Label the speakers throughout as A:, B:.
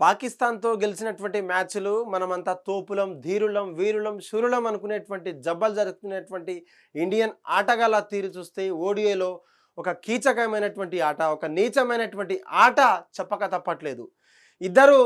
A: పాకిస్తాన్తో గెలిచినటువంటి మ్యాచ్లు మనమంతా తోపులం ధీరులం వీరులం శూరులం అనుకునేటువంటి జబ్బలు జరుపుకునేటువంటి ఇండియన్ ఆటగాళ్ళ తీరు చూస్తే ఓడిఏలో ఒక కీచకమైనటువంటి ఆట ఒక నీచమైనటువంటి ఆట చెప్పక తప్పట్లేదు. ఇద్దరు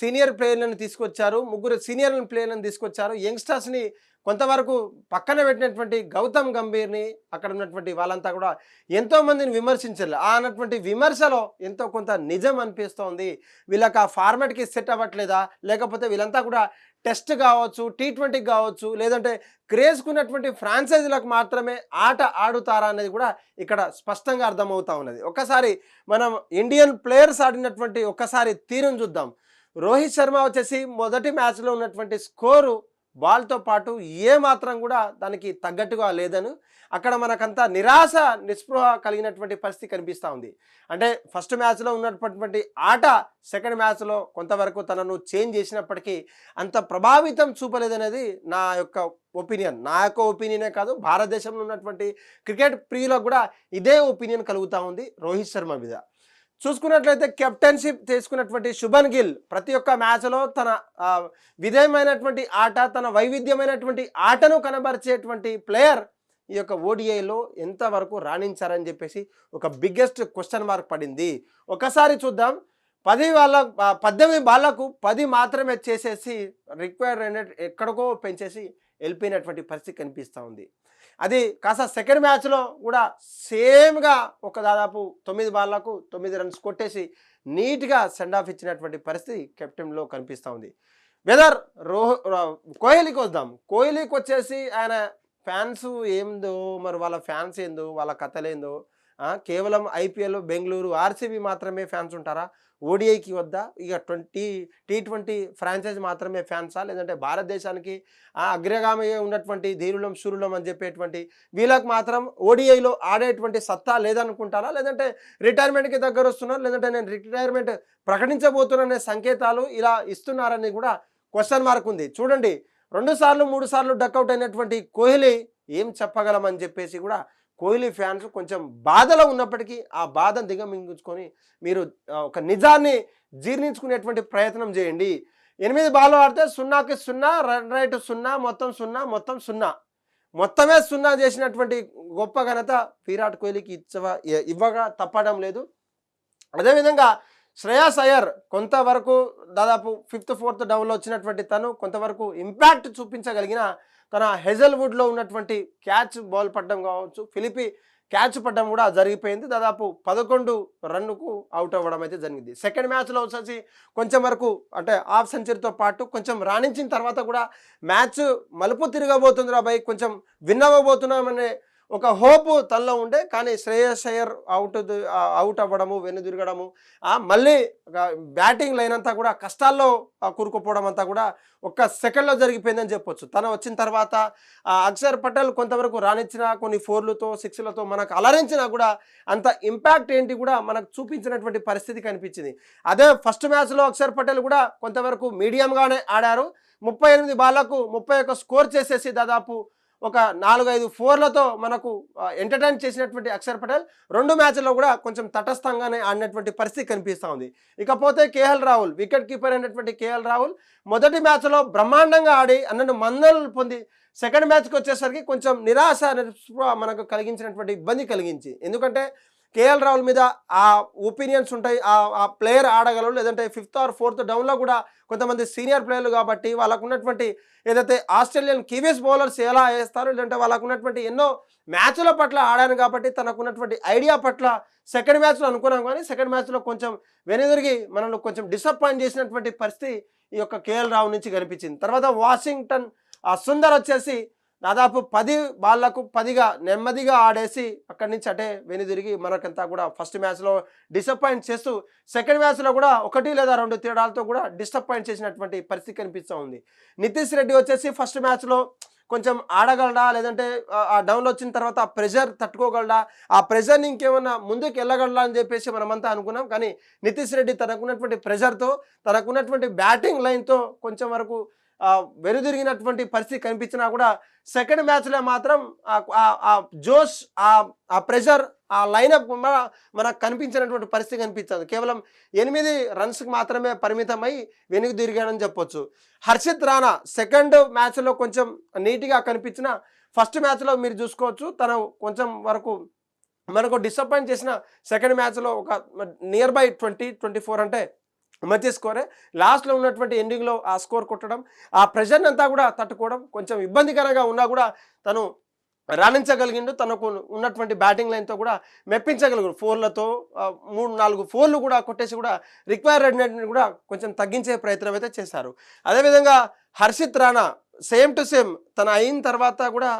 A: సీనియర్ ప్లేయర్లను తీసుకొచ్చారు. ముగ్గురు సీనియర్ ప్లేయర్లను తీసుకొచ్చారు. యంగ్స్టర్స్ని కొంతవరకు పక్కన పెట్టినటువంటి గౌతమ్ గంభీర్ని అక్కడ ఉన్నటువంటి వాళ్ళంతా కూడా ఎంతో మందిని విమర్శించారు ఆ అన్నటువంటి విమర్శలో ఎంతో కొంత నిజం అనిపిస్తోంది. వీళ్ళకి ఆ ఫార్మాట్కి సెట్ అవ్వట్లేదా? లేకపోతే వీళ్ళంతా కూడా టెస్ట్ కావచ్చు టీ ట్వంటీకి కావచ్చు లేదంటే క్రేజ్కున్నటువంటి ఫ్రాంచైజీలకు మాత్రమే ఆట ఆడుతారా అనేది కూడా ఇక్కడ స్పష్టంగా అర్థమవుతా ఉన్నది. ఒక్కసారి మనం ఇండియన్ ప్లేయర్స్ ఆడినటువంటి ఒక్కసారి తీరును చూద్దాం. రోహిత్ శర్మ వచ్చేసి మొదటి మ్యాచ్లో ఉన్నటువంటి స్కోరు బాల్తో పాటు ఏ మాత్రం కూడా దానికి తగ్గట్టుగా లేదని. అక్కడ మనకంతా నిరాశ నిస్పృహ కలిగినటువంటి పరిస్థితి కనిపిస్తూ ఉంది. అంటే ఫస్ట్ మ్యాచ్లో ఉన్నటువంటి ఆట సెకండ్ మ్యాచ్లో కొంతవరకు తనను చేంజ్ చేసినప్పటికీ అంత ప్రభావితం చూపలేదనేది నా యొక్క ఒపీనియన్. నా యొక్క ఒపీనియనే కాదు భారతదేశంలో ఉన్నటువంటి క్రికెట్ ప్రియులకు కూడా ఇదే ఒపీనియన్ కలుగుతూ ఉంది రోహిత్ శర్మ మీద. చూసుకున్నట్లయితే కెప్టెన్షిప్ తీసుకున్నటువంటి శుభన్ గిల్ ప్రతి ఒక్క మ్యాచ్లో తన విధేయమైనటువంటి ఆట తన వైవిధ్యమైనటువంటి ఆటను కనబరిచేటువంటి ప్లేయర్ ఈ యొక్క ఓడిఐలో ఎంతవరకు రాణించారని చెప్పేసి ఒక బిగ్గెస్ట్ క్వశ్చన్ మార్క్ పడింది. ఒకసారి చూద్దాం. పది వాళ్ళ పద్దెనిమిది బాళ్ళకు పది మాత్రమే చేసేసి రిక్వైర్ ఎక్కడికో పెంచేసి వెళ్ళిపోయినటువంటి పరిస్థితి కనిపిస్తూ ఉంది. అది కాస్త సెకండ్ మ్యాచ్లో కూడా సేమ్గా ఒక దాదాపు తొమ్మిది బాళ్ళకు తొమ్మిది రన్స్ కొట్టేసి నీట్గా సెండ్ ఆఫ్ ఇచ్చినటువంటి పరిస్థితి కెప్టెన్లో కనిపిస్తూ ఉంది. వెదర్ రోహ్ కోహ్లీకి వద్దాం. కోహ్లీకి వచ్చేసి ఆయన ఫ్యాన్స్ ఏందో మరి వాళ్ళ ఫ్యాన్స్ ఏందో వాళ్ళ కథలేందో కేవలం ఐపీఎల్ బెంగళూరు ఆర్సీబీ మాత్రమే ఫ్యాన్స్ ఉంటారా? ఓడిఐకి వద్దా? ఇక ట్వంటీ టీ ట్వంటీ ఫ్రాంచైజ్ మాత్రమే ఫ్యాన్సా? లేదంటే భారతదేశానికి ఆ అగ్రగామి ఉన్నటువంటి ధీరులం శూరులం అని చెప్పేటువంటి వీళ్ళకి మాత్రం ఓడిఐలో ఆడేటువంటి సత్తా లేదనుకుంటారా? లేదంటే రిటైర్మెంట్కి దగ్గర వస్తున్నారు లేదంటే నేను రిటైర్మెంట్ ప్రకటించబోతున్నానే సంకేతాలు ఇలా ఇస్తున్నారని కూడా క్వశ్చన్ మార్క్ ఉంది. చూడండి రెండు సార్లు మూడు సార్లు డక్అవుట్ అయినటువంటి కోహ్లీ ఏం చెప్పగలమని చెప్పేసి కూడా కోహ్లీ ఫ్యాన్స్ కొంచెం బాధలో ఉన్నప్పటికీ ఆ బాధను దిగమింగుకొని మీరు ఒక నిజాన్ని జీర్ణించుకునేటువంటి ప్రయత్నం చేయండి. ఎనిమిది బాల్ ఆడితే సున్నాకి సున్నా రన్ రేటు సున్నా మొత్తం సున్నా మొత్తం సున్నా. మొత్తమే సున్నా చేసినటువంటి గొప్ప ఘనత విరాట్ కోహ్లీకి ఇచ్చవ ఇవ్వగా తప్పడం లేదు. అదేవిధంగా శ్రేయాస్ అయ్యర్ కొంతవరకు దాదాపు ఫిఫ్త్ ఫోర్త్ డౌన్లో వచ్చినటువంటి తను కొంతవరకు ఇంపాక్ట్ చూపించగలిగిన తన హెజల్వుడ్లో ఉన్నటువంటి క్యాచ్ బాల్ పడ్డం కావచ్చు ఫిలిపి క్యాచ్ పడ్డం కూడా జరిగిపోయింది. దాదాపు పదకొండు రన్నుకు అవుట్ అవ్వడం అయితే జరిగింది. సెకండ్ మ్యాచ్లో వచ్చేసి కొంచెం వరకు అంటే హాఫ్ సెంచరీతో పాటు కొంచెం రాణించిన తర్వాత కూడా మ్యాచ్ మలుపు తిరగబోతుందిరా బై కొంచెం విన్ అవ్వబోతున్నామనే ఒక హోప్ తనలో ఉండే కానీ శ్రేయస్ అయ్యర్ అవుట్ అవుట్ అవ్వడము వెనుదిరగడము మళ్ళీ బ్యాటింగ్ లైన్ అంతా కూడా కష్టాల్లో కూరుకుపోవడం అంతా కూడా ఒక్క సెకండ్లో జరిగిపోయిందని చెప్పొచ్చు. తను వచ్చిన తర్వాత అక్షర్ పటేల్ కొంతవరకు రాణించిన కొన్ని ఫోర్లతో సిక్స్లతో మనకు అలరించినా కూడా అంత ఇంపాక్ట్ ఏంటి కూడా మనకు చూపించినటువంటి పరిస్థితి కనిపించింది. అదే ఫస్ట్ మ్యాచ్లో అక్షర్ పటేల్ కూడా కొంతవరకు మీడియంగానే ఆడారు. ముప్పై ఎనిమిది బాళ్ళకు ముప్పై ఒక్క స్కోర్ చేసేసి దాదాపు ఒక నాలుగైదు ఫోర్లతో మనకు ఎంటర్టైన్ చేసినటువంటి అక్షర్ పటేల్ రెండు మ్యాచ్ల్లో కూడా కొంచెం తటస్థంగానే ఆడినటువంటి పరిస్థితి కనిపిస్తూ ఉంది. ఇకపోతే కేఎల్ రాహుల్ వికెట్ కీపర్ అయినటువంటి కేఎల్ రాహుల్ మొదటి మ్యాచ్లో బ్రహ్మాండంగా ఆడి అన్నట్టు మందలు పొంది సెకండ్ మ్యాచ్కి వచ్చేసరికి కొంచెం నిరాశ మనకు కలిగించినటువంటి ఇబ్బంది కలిగించి ఎందుకంటే కేఎల్ రాహుల్ మీద ఆ ఒపీనియన్స్ ఉంటాయి ఆ ఆ ప్లేయర్ ఆడగలరు లేదంటే ఫిఫ్త్ ఆర్ ఫోర్త్ డౌన్లో కూడా కొంతమంది సీనియర్ ప్లేయర్లు కాబట్టి వాళ్ళకు ఉన్నటువంటి ఏదైతే ఆస్ట్రేలియన్ కివీస్ బౌలర్స్ ఎలా వేస్తారో లేదంటే వాళ్ళకు ఉన్నటువంటి ఎన్నో మ్యాచ్ల పట్ల ఆడాను కాబట్టి తనకున్నటువంటి ఐడియా పట్ల సెకండ్ మ్యాచ్లో అనుకున్నాం కానీ సెకండ్ మ్యాచ్లో కొంచెం వెనుదిరిగి మనల్ని కొంచెం డిసప్పాయింట్ చేసినటువంటి పరిస్థితి ఈ యొక్క కేఎల్ రావు నుంచి కనిపించింది. తర్వాత వాషింగ్టన్ ఆ సుందర్ వచ్చేసి దాదాపు పది బాళ్ళకు పదిగా నెమ్మదిగా ఆడేసి అక్కడి నుంచి అటే వెనుదిరిగి మనకంతా కూడా ఫస్ట్ మ్యాచ్లో డిసప్పాయింట్ చేస్తూ సెకండ్ మ్యాచ్లో కూడా ఒకటి లేదా రెండు తేడాలతో కూడా డిసప్పాయింట్ చేసినటువంటి పరిస్థితి కనిపిస్తూ ఉంది. నితీష్ రెడ్డి వచ్చేసి ఫస్ట్ మ్యాచ్లో కొంచెం ఆడగలడా? లేదంటే ఆ- డౌన్లో వచ్చిన తర్వాత ఆ ప్రెషర్ తట్టుకోగలడా? ఆ ప్రెషర్ని ఇంకేమన్నా ముందుకు వెళ్ళగలడా అని చెప్పేసి మనమంతా అనుకున్నాం. కానీ నితీష్ రెడ్డి తనకున్నటువంటి ప్రెషర్తో తనకున్నటువంటి బ్యాటింగ్ లైన్తో కొంచెం వరకు వెనుదిరిగినటువంటి పరిస్థితి కనిపించినా కూడా సెకండ్ మ్యాచ్లో మాత్రం ఆ- జోష్ ఆ ఆ ప్రెషర్ ఆ లైనప్ మనకు కనిపించినటువంటి పరిస్థితి కనిపించదు. కేవలం ఎనిమిది రన్స్కి మాత్రమే పరిమితమై వెనుక తిరిగాడని చెప్పొచ్చు. హర్షిత్ రాణా సెకండ్ మ్యాచ్లో కొంచెం నీట్గా కనిపించిన ఫస్ట్ మ్యాచ్లో మీరు చూసుకోవచ్చు. తను కొంచెం వరకు మనకు డిసప్పాయింట్ చేసిన సెకండ్ మ్యాచ్లో ఒక near by twenty twenty four అంటే మధ్య స్కోరే లాస్ట్లో ఉన్నటువంటి ఎండింగ్లో ఆ స్కోర్ కొట్టడం ఆ ప్రెషర్ని అంతా కూడా తట్టుకోవడం కొంచెం ఇబ్బందికరంగా ఉన్నా కూడా తను రాణించగలిగిండు. తనకు ఉన్నటువంటి బ్యాటింగ్ లైన్తో కూడా మెప్పించగలిగాడు. ఫోర్లతో మూడు నాలుగు ఫోర్లు కూడా కొట్టేసి కూడా రిక్వైర్ కూడా కొంచెం తగ్గించే ప్రయత్నం అయితే చేశారు. అదేవిధంగా Harshit Rana same to same తన అయిన తర్వాత కూడా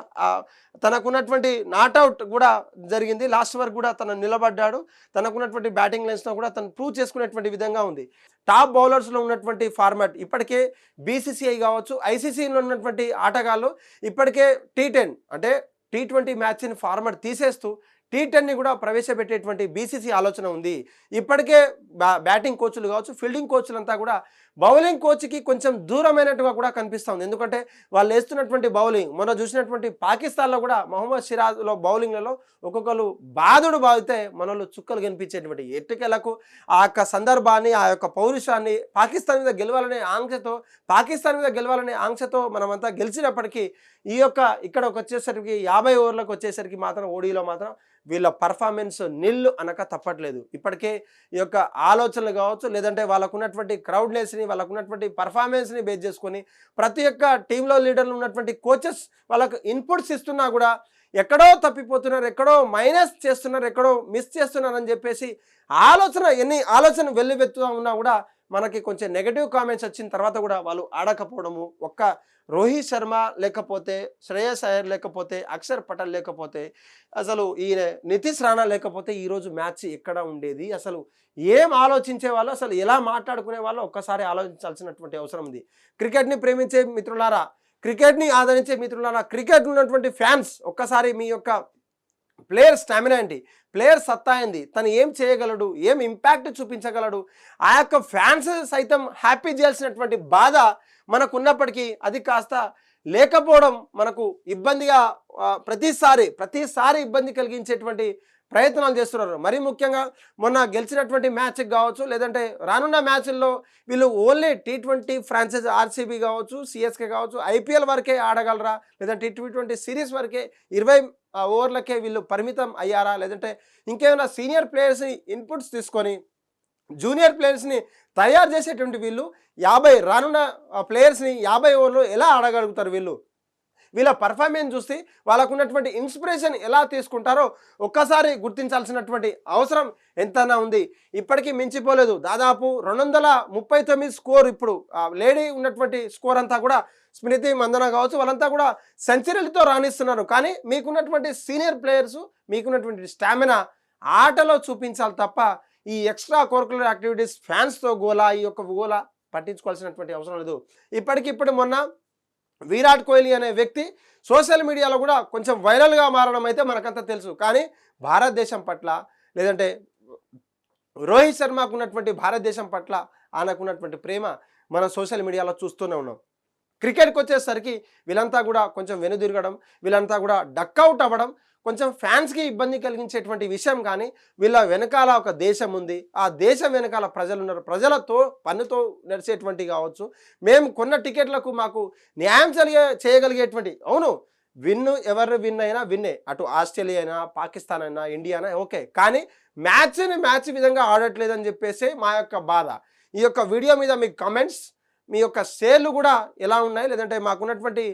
A: తనకున్నటువంటి నాట్అవుట్ కూడా జరిగింది. లాస్ట్ వరకు కూడా తను నిలబడ్డాడు. తనకున్నటువంటి బ్యాటింగ్ లైన్స్లో కూడా తను ప్రూవ్ చేసుకునేటువంటి విధంగా ఉంది. టాప్ బౌలర్స్లో ఉన్నటువంటి ఫార్మాట్ ఇప్పటికే బీసీసీఐ కావచ్చు ఐసీసీలో ఉన్నటువంటి ఆటగాళ్ళు ఇప్పటికే టీ టెన్ అంటే టీ ట్వంటీ మ్యాచ్ని ఫార్మాట్ తీసేస్తూ టీ టెన్ని కూడా ప్రవేశపెట్టేటువంటి బీసీసీ ఆలోచన ఉంది. ఇప్పటికే బ్యా బ్యాటింగ్ కోచ్లు కావచ్చు ఫీల్డింగ్ కోచ్లంతా కూడా బౌలింగ్ కోచ్కి కొంచెం దూరమైనట్టుగా కూడా కనిపిస్తుంది. ఎందుకంటే వాళ్ళు వేస్తున్నటువంటి బౌలింగ్ మొన్న చూసినటువంటి పాకిస్తాన్లో కూడా మహమ్మద్ సిరాజ్లో బౌలింగ్లలో ఒక్కొక్కరు బాధుడు బాధితే మనలో చుక్కలు కనిపించేటువంటి ఎట్టుకెలకు ఆ యొక్క సందర్భాన్ని ఆ యొక్క పౌరుషాన్ని పాకిస్తాన్ మీద గెలవాలనే ఆంక్షతో పాకిస్తాన్ మీద గెలవాలనే ఆంక్షతో మనమంతా గెలిచినప్పటికీ ఈ యొక్క ఇక్కడ వచ్చేసరికి యాభై ఓవర్లకు వచ్చేసరికి మాత్రం ఓడీలో మాత్రం వీళ్ళ పర్ఫార్మెన్స్ నిల్లు అనక తప్పట్లేదు. ఇప్పటికే ఈ యొక్క ఆలోచనలు కావచ్చు లేదంటే వాళ్ళకున్నటువంటి ఉన్నటువంటి క్రౌడ్నెస్ని వాళ్ళకు ఉన్నటువంటి పర్ఫార్మెన్స్ని బేస్ చేసుకొని ప్రతి ఒక్క టీంలో లీడర్లు ఉన్నటువంటి కోచెస్ వాళ్ళకు ఇన్పుట్స్ ఇస్తున్నా కూడా ఎక్కడో తప్పిపోతున్నారు ఎక్కడో మైనస్ చేస్తున్నారు ఎక్కడో మిస్ చేస్తున్నారు అని చెప్పేసి ఆలోచన ఎన్ని ఆలోచన వెల్లువెత్తుగా ఉన్నా కూడా మనకి కొంచెం నెగటివ్ కామెంట్స్ వచ్చిన తర్వాత కూడా వాళ్ళు ఆడకపోవడము ఒక్క రోహిత్ శర్మ లేకపోతే శ్రేయస్ అయ్యర్ లేకపోతే అక్షర్ పటల్ లేకపోతే అసలు ఈయన నితీష్ రాణా లేకపోతే ఈరోజు మ్యాచ్ ఎక్కడ ఉండేది? అసలు ఏం ఆలోచించే వాళ్ళు? అసలు ఎలా మాట్లాడుకునే వాళ్ళు? ఒక్కసారి ఆలోచించాల్సినటువంటి అవసరం ఉంది. క్రికెట్ని ప్రేమించే మిత్రులారా క్రికెట్ని ఆదరించే మిత్రులారా క్రికెట్ ఉన్నటువంటి ఫ్యాన్స్ ఒక్కసారి మీ యొక్క ప్లేయర్ స్టామినా ఏంటి? ప్లేయర్ సత్తా ఏంది? తను ఏం చేయగలడు? ఏం ఇంపాక్ట్ చూపించగలడు? ఆ యొక్క ఫ్యాన్స్ సైతం హ్యాపీ చేయాల్సినటువంటి బాధ మనకు ఉన్నప్పటికీ అది కాస్త లేకపోవడం మనకు ఇబ్బందిగా ప్రతిసారి ప్రతిసారి ఇబ్బంది కలిగించేటువంటి ప్రయత్నాలు చేస్తున్నారు. మరీ ముఖ్యంగా మొన్న గెలిచినటువంటి మ్యాచ్కి కావచ్చు లేదంటే రానున్న మ్యాచ్ల్లో వీళ్ళు only T twenty franchise RCB కావచ్చు సిఎస్కే కావచ్చు ఐపీఎల్ వరకే ఆడగలరా? లేదంటే టీ ట్వంటీ సిరీస్ వరకే ఇరవై ఓవర్లకే వీళ్ళు పరిమితం అయ్యారా? లేదంటే ఇంకేమైనా సీనియర్ ప్లేయర్స్ని ఇన్పుట్స్ తీసుకొని జూనియర్ ప్లేయర్స్ని తయారు చేసేటువంటి వీళ్ళు యాభై రానున్న ప్లేయర్స్ని యాభై ఓవర్లు ఎలా ఆడగలుగుతారు వీళ్ళు? వీళ్ళ పర్ఫార్మెన్స్ చూసి వాళ్ళకు ఉన్నటువంటి ఇన్స్పిరేషన్ ఎలా తీసుకుంటారో ఒక్కసారి గుర్తించాల్సినటువంటి అవసరం ఎంతైనా ఉంది. ఇప్పటికీ మించిపోలేదు. దాదాపు రెండు వందల ముప్పై తొమ్మిది స్కోర్ ఇప్పుడు ఆ లేడీ ఉన్నటువంటి స్కోర్ అంతా కూడా స్మృతి మందన కావచ్చు వాళ్ళంతా కూడా సెంచరీలతో రాణిస్తున్నారు. కానీ మీకున్నటువంటి సీనియర్ ప్లేయర్స్ మీకున్నటువంటి స్టామినా ఆటలో చూపించాలి తప్ప ఈ ఎక్స్ట్రా కోరికులర్ యాక్టివిటీస్ ఫ్యాన్స్తో గోలా ఈ యొక్క గోలా పట్టించుకోవాల్సినటువంటి అవసరం లేదు. ఇప్పటికిప్పుడు మొన్న విరాట్ కోహ్లీ అనే వ్యక్తి సోషల్ మీడియాలో కూడా కొంచెం వైరల్గా మారడం అయితే మనకంతా తెలుసు. కానీ భారతదేశం పట్ల లేదంటే రోహిత్ శర్మకు ఉన్నటువంటి భారతదేశం పట్ల ఆయనకున్నటువంటి ప్రేమ మనం సోషల్ మీడియాలో చూస్తూనే ఉన్నాం. క్రికెట్కి వచ్చేసరికి వీళ్ళంతా కూడా కొంచెం వెనుదిరగడం వీళ్ళంతా కూడా డక్అవుట్ అవ్వడం కొంచెం ఫ్యాన్స్కి ఇబ్బంది కలిగించేటువంటి విషయం కానీ వీళ్ళ వెనకాల ఒక దేశం ఉంది. ఆ దేశం వెనకాల ప్రజలు ఉన్నారు. ప్రజలతో పన్నుతో నడిచేటువంటి కావచ్చు. మేము కొన్న టికెట్లకు మాకు న్యాయం జరిగే చేయగలిగేటువంటి అవును విన్ను ఎవరు విన్ అయినా విన్నే. అటు ఆస్ట్రేలియా అయినా పాకిస్తాన్ అయినా ఇండియా అయినా ఓకే. కానీ మ్యాచ్ని మ్యాచ్ విధంగా ఆడట్లేదని చెప్పేసి మా యొక్క బాధ. ఈ యొక్క వీడియో మీద మీ కమెంట్స్ మీ యొక్క షేర్లు కూడా ఎలా ఉన్నాయి? లేదంటే మాకున్నటువంటి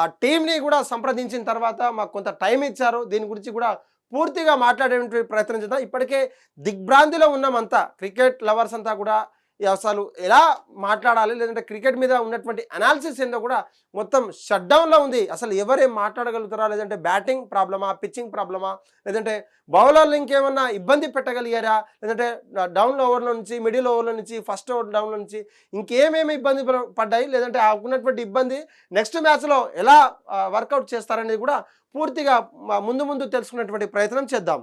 A: ఆ టీంని కూడా సంప్రదించిన తర్వాత మాకు కొంత టైం ఇచ్చారు. దీని గురించి కూడా పూర్తిగా మాట్లాడేటువంటి ప్రయత్నం చేద్దాం. ఇప్పటికే దిగ్భ్రాంతిలో ఉన్నామంతా. క్రికెట్ లవర్స్ అంతా కూడా అసలు ఎలా మాట్లాడాలి? లేదంటే క్రికెట్ మీద ఉన్నటువంటి అనాలిసిస్ ఏందో కూడా మొత్తం షట్ డౌన్లో ఉంది. అసలు ఎవరేం మాట్లాడగలుగుతారా? లేదంటే బ్యాటింగ్ ప్రాబ్లమా పిచ్చింగ్ ప్రాబ్లమా లేదంటే బౌలర్లు ఇంకేమన్నా ఇబ్బంది పెట్టగలిగారా? లేదంటే డౌన్ ఓవర్లో నుంచి మిడిల్ ఓవర్లో నుంచి ఫస్ట్ ఓవర్ డౌన్లో నుంచి ఇంకేమేమి ఇబ్బంది పడ్డాయి? లేదంటే ఆ ఉన్నటువంటి ఇబ్బంది నెక్స్ట్ మ్యాచ్లో ఎలా వర్కౌట్ చేస్తారనేది కూడా పూర్తిగా ముందు ముందు తెలుసుకునేటువంటి ప్రయత్నం చేద్దాం.